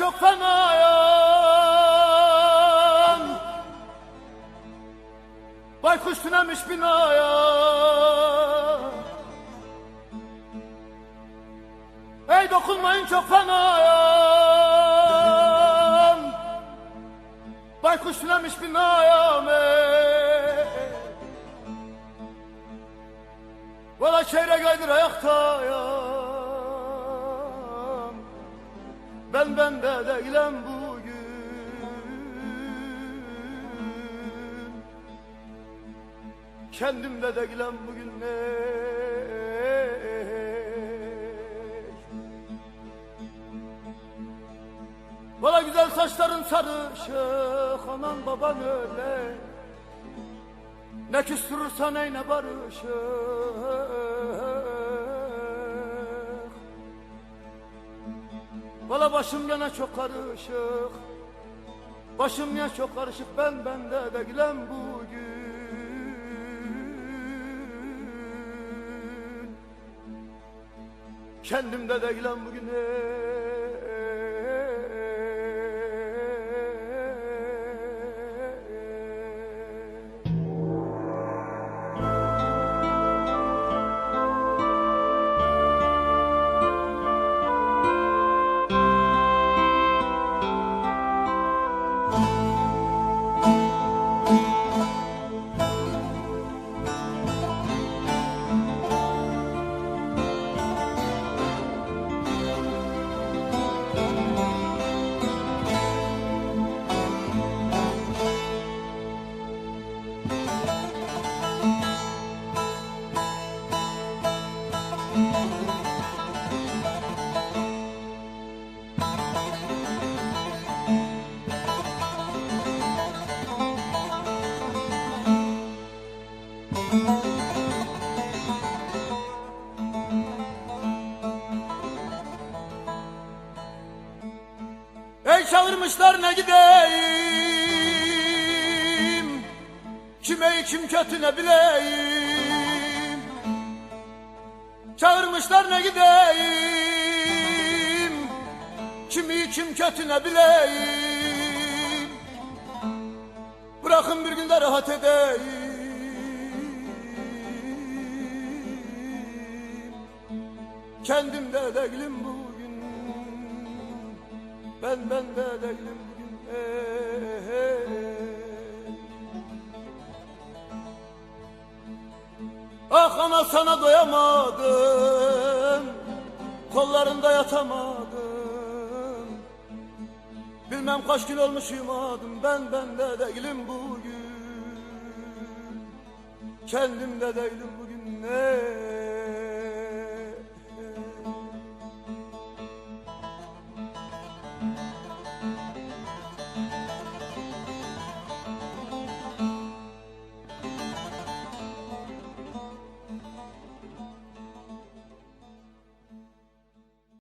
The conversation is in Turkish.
çok fenayım. Baykuş tünemiş binaya. Ey dokunmayın çok fenayım. Baykuş tünemiş binayım ey Valla çeyrek aydır ayaktayım Ben bende değilim bugün. Kendimde değilim bugün ey Valla güzel saçların sarışık Anan baban öyle. Ne küstürürsen ey ne barışık Valla başım gene çok karışık. Başım ya çok karışık. Ben bende değilim bugün. Kendimde değilim bugün. ey. Ey çağırmışlar ne gideyim? Kime kim kötü ne bileyim? Çağırmışlar ne gideyim? Kimi kim kötü ne bileyim? Bırakın bir günde rahat edeyim. Kendimde değilim bugün Ben bende değilim bugün. Ey. Ah ana sana doyamadım Kollarında yatamadım. Bilmem kaç gün olmuş yumadım Ben bende değilim bugün. Kendimde değilim bugün